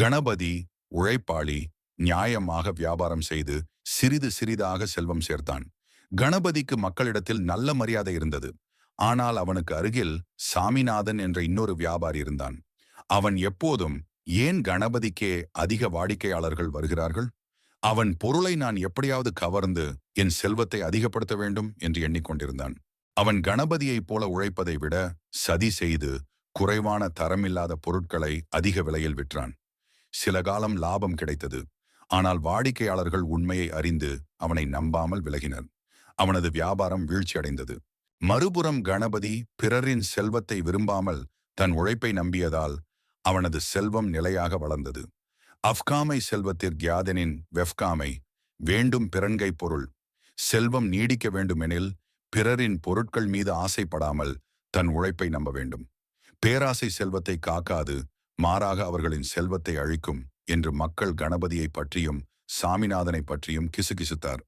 கணபதி உழைப்பாளி நியாயமாக வியாபாரம் செய்து சிறிது சிறிதாக செல்வம் சேர்த்தான். கணபதிக்கு மக்களிடத்தில் நல்ல மரியாதை இருந்தது. ஆனால் அவனுக்கு அருகில் சாமிநாதன் என்ற இன்னொரு வியாபாரி இருந்தான். அவன் எப்போதும் ஏன் கணபதிக்கே அதிக வாடிக்கையாளர்கள் வருகிறார்கள்? அவன் பொருளை நான் எப்படியாவது கவர்ந்து என் செல்வத்தை அதிகப்படுத்த வேண்டும் என்று எண்ணிக்கொண்டிருந்தான். அவன் கணபதியைப் போல உழைப்பதை விட சதி செய்து குறைவான தரமில்லாத பொருட்களை அதிக விலையில் விற்றான். சில காலம் லாபம் கிடைத்தது. ஆனால் வாடிக்கையாளர்கள் உண்மையை அறிந்து அவனை நம்பாமல் விலகினர். அவனது வியாபாரம் வீழ்ச்சியடைந்தது. மறுபுறம் கணபதி பிறரின் செல்வத்தை விரும்பாமல் தன் உழைப்பை நம்பியதால் அவனது செல்வம் நிலையாக வளர்ந்தது. அஃப்காமை செல்வத்திற் கியாதனின் வெஃப்காமை வேண்டும் பிறன்கை பொருள். செல்வம் நீடிக்க வேண்டுமெனில் பிறரின் பொருட்கள் மீது ஆசைப்படாமல் தன் உழைப்பை நம்ப வேண்டும். பேராசை செல்வத்தை காக்காது மாறாக அவர்களின் செல்வத்தை அழிக்கும் என்று மக்கள் கணபதியை பற்றியும் சாமிநாதனை பற்றியும் கிசுகிசுத்தார்.